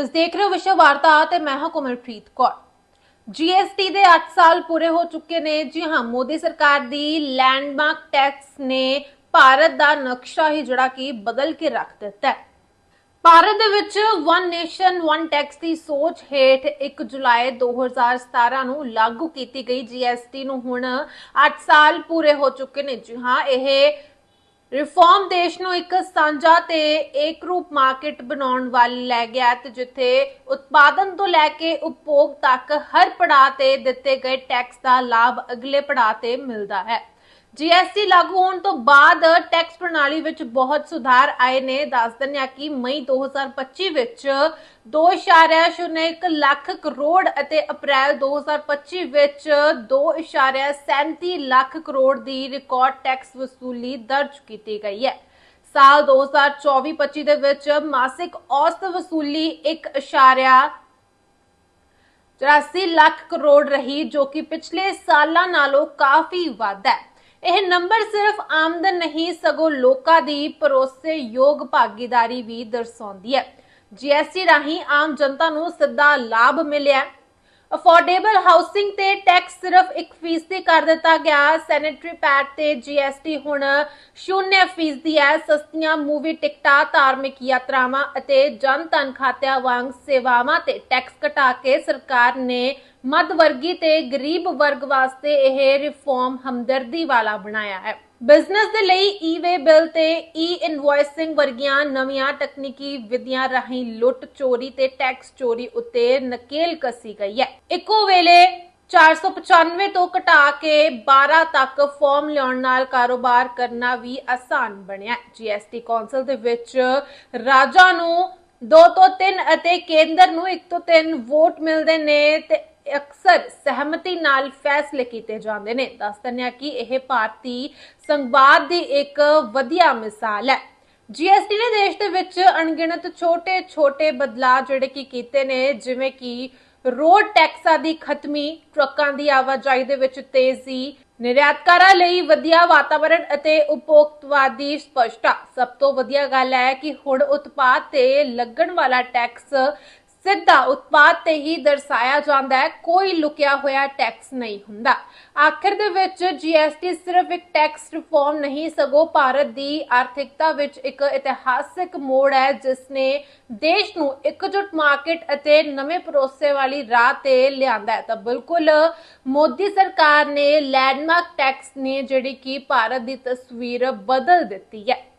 ਤੁਸੀਂ ਦੇਖ ਰਹੇ ਹੋ ਵਿਸ਼ਵ ਵਾਰਤਾ ਤੇ ਮੈਂ ਹਾਂ ਕੋਮਲਪ੍ਰੀਤ ਕੌਰ। ਜੀਐਸਟੀ ਦੇ 8 ਸਾਲ ਪੂਰੇ ਹੋ ਚੁੱਕੇ ਨੇ। ਜੀ ਹਾਂ, ਮੋਦੀ ਸਰਕਾਰ ਦੀ ਲੈਂਡਮਾਰਕ ਟੈਕਸ ਨੇ ਭਾਰਤ ਦਾ ਨਕਸ਼ਾ ਹੀ ਜਿਹੜਾ ਕਿ ਬਦਲ ਕੇ ਰੱਖ ਦਿੱਤਾ ਹੈ। ਭਾਰਤ ਦੇ ਵਿੱਚ ਵਨ ਨੇਸ਼ਨ ਵਨ ਟੈਕਸ ਦੀ ਸੋਚ ਹੇਠ 1 ਜੁਲਾਈ 2017 ਨੂੰ ਲਾਗੂ ਕੀਤੀ ਗਈ ਜੀਐਸਟੀ ਨੂੰ। ਹੁਣ 8 ਸਾਲ ਪੂਰੇ ਹੋ ਚੁੱਕੇ ਨੇ। ਜੀ ਹਾਂ, ਇਹ ਰਿਫਾਰਮ ਦੇਸ਼ ਨੂੰ ਇੱਕ ਸਾਂਝਾ ਤੇ ਏਕਰੂਪ ਮਾਰਕੀਟ ਬਣਾਉਣ ਵੱਲ ਲੈ ਗਿਆ ਤੇ ਜਿੱਥੇ ਉਤਪਾਦਨ ਤੋਂ ਲੈ ਕੇ ਉਪਭੋਗ ਤੱਕ ਹਰ ਪੜਾਅ ਤੇ ਦਿੱਤੇ ਗਏ ਟੈਕਸ ਦਾ ਲਾਭ ਅਗਲੇ ਪੜਾਅ ਤੇ ਮਿਲਦਾ ਹੈ। ਜੀਐਸਟੀ ਲਾਗੂ ਹੋਣ ਤੋਂ ਬਾਅਦ ਟੈਕਸ ਪ੍ਰਣਾਲੀ ਵਿੱਚ ਬਹੁਤ ਸੁਧਾਰ ਆਏ ਨੇ। ਦੱਸ ਦਿੰਦੇ ਹਾਂ ਕਿ ਮਈ 2025 ਵਿੱਚ 2.01 ਲੱਖ ਕਰੋੜ ਅਤੇ ਅਪ੍ਰੈਲ 2025 ਵਿੱਚ 2.37 ਲੱਖ ਕਰੋੜ ਦੀ ਰਿਕਾਰਡ ਟੈਕਸ ਵਸੂਲੀ ਦਰਜ ਕੀਤੀ ਗਈ ਹੈ। ਸਾਲ 2024-25 ਦੇ ਵਿੱਚ ਮਾਸਿਕ ਔਸਤ ਵਸੂਲੀ 1.84 ਲੱਖ ਕਰੋੜ ਰਹੀ, ਜੋ ਕਿ ਪਿਛਲੇ ਸਾਲਾਂ ਨਾਲੋਂ ਕਾਫੀ ਵੱਧ ਹੈ। ਇਹ ਨੰਬਰ ਸਿਰਫ ਆਮਦਨ ਨਹੀਂ, ਸਗੋਂ ਲੋਕਾਂ ਦੀ ਭਰੋਸੇਯੋਗ ਭਾਗੀਦਾਰੀ ਵੀ ਦਰਸਾਉਂਦੀ ਹੈ। ਜੀਐਸਟੀ ਰਾਹੀਂ ਆਮ ਜਨਤਾ ਨੂੰ ਸਿੱਧਾ ਲਾਭ ਮਿਲਿਆ ਅਫੋਰਡੇਬਲ ਹਾਊਸਿੰਗ ਤੇ ਟੈਕਸ ਸਿਰਫ 1% ਕਰ ਦਿੱਤਾ ਗਿਆ। ਸੈਨੇਟਰੀ ਪੈਡ ਤੇ ਜੀਐਸਟੀ ਹੁਣ 0% ਹੈ। ਸਸਤੀਆਂ ਮੂਵੀ ਟਿਕਟਾਂ, ਧਾਰਮਿਕ ਯਾਤਰਾਵਾਂ ਅਤੇ ਜਨ ਧਨ ਖਾਤਿਆਂ ਵਾਂਗ ਸੇਵਾਵਾਂ ਤੇ ਟੈਕਸ ਘਟਾ ਕੇ ਸਰਕਾਰ ਨੇ ਮੱਧ ਵਰਗੀ ਤੇ ਗਰੀਬ ਵਰਗ ਵਾਸਤੇ ਇਹ ਰਿਫਾਰਮ ਹਮਦਰਦੀ ਵਾਲਾ ਬਣਾਇਆ ਹੈ। ਬਿਜ਼ਨਸ ਦੇ ਲਈ ਈ-ਵੇ ਬਿੱਲ ਤੇ ਈ ਇਨਵੋਇਸਿੰਗ ਵਰਗੀਆਂ ਨਵੀਆਂ ਤਕਨੀਕੀ ਵਿਧੀਆਂ ਰਾਹੀਂ ਲੁੱਟ ਚੋਰੀ ਤੇ ਟੈਕਸ ਚੋਰੀ ਉੱਤੇ ਨਕੇਲ ਕੱਸੀ ਗਈ ਹੈ। ਇੱਕੋ ਵੇਲੇ 495 ਤੋਂ ਘਟਾ ਕੇ 12 ਤੱਕ ਫਾਰਮ ਲਿਆਉਣ ਨਾਲ ਕਾਰੋਬਾਰ ਕਰਨਾ ਵੀ ਆਸਾਨ ਬਣਿਆ। ਜੀਐਸਟੀ ਕੌਂਸਲ ਦੇ ਵਿੱਚ ਰਾਜਾਂ ਨੂੰ 2 ਤੋਂ 3 ਅਤੇ ਕੇਂਦਰ ਨੂੰ 1 ਤੋਂ 3 ਵੋਟ ਮਿਲਦੇ ਨੇ ਤੇ ਅਕਸਰ ਸਹਿਮਤੀ ਨਾਲ ਫੈਸਲੇ ਕੀਤੇ ਜਾਂਦੇ ਨੇ। ਦੱਸ ਦਿੰਦੇ ਕਿ ਇਹ ਭਾਰਤੀ ਸੰਵਾਦ ਦੀ ਇੱਕ ਵਧੀਆ ਮਿਸਾਲ ਹੈ। ਜੀਐਸਟੀ ਨੇ ਦੇਸ਼ ਦੇ ਵਿੱਚ ਅਣਗਿਣਤ ਛੋਟੇ-ਛੋਟੇ ਬਦਲਾਅ ਜਿਹੜੇ ਕਿ ਕੀਤੇ ਨੇ, ਜਿਵੇਂ ਕਿ ਰੋਡ ਟੈਕਸਾਂ ਦੀ ਖਤਮੀ, ਟਰੱਕਾਂ ਦੀ ਆਵਾਜਾਈ ਦੇ ਵਿੱਚ ਤੇਜ਼ੀ, ਨਿਰਯਾਤਕਾਰਾਂ ਲਈ ਵਧੀਆ ਵਾਤਾਵਰਣ ਅਤੇ ਉਪਭੋਗਤਵਾਦੀ ਸਪਸ਼ਟਤਾ। ਸਭ ਤੋਂ ਵਧੀਆ ਗੱਲ ਹੈ ਕਿ ਹੁਣ ਉਤਪਾਦ ਤੇ ਲੱਗਣ ਵਾਲਾ ਟੈਕਸ ਸਿੱਧਾ ਉਤਪਾਦ ਤੇ ਹੀ ਦਰਸਾਇਆ ਜਾਂਦਾ ਹੈ। ਕੋਈ ਲੁਕਿਆ ਹੋਇਆ ਟੈਕਸ ਨਹੀਂ ਹੁੰਦਾ। ਆਖਿਰ ਦੇ ਵਿੱਚ ਜੀਐਸਟੀ ਸਿਰਫ ਇੱਕ ਟੈਕਸ ਰਿਫਾਰਮ ਨਹੀਂ, ਸਗੋਂ ਭਾਰਤ ਦੀ ਆਰਥਿਕਤਾ ਵਿੱਚ ਇੱਕ ਇਤਿਹਾਸਿਕ ਮੋੜ ਹੈ, ਜਿਸ ਨੇ ਦੇਸ਼ ਨੂੰ ਇਕਜੁੱਟ ਮਾਰਕੀਟ ਅਤੇ ਨਵੇਂ ਭਰੋਸੇ ਵਾਲੀ ਰਾਹ ਤੇ ਲਿਆਂਦਾ ਹੈ। ਤਾਂ ਬਿਲਕੁਲ ਮੋਦੀ ਸਰਕਾਰ ਨੇ ਲੈਂਡਮਾਰਕ ਟੈਕਸ ਨੇ ਜਿਹੜੀ ਕਿ ਭਾਰਤ ਦੀ ਤਸਵੀਰ ਬਦਲ ਦਿੱਤੀ ਹੈ।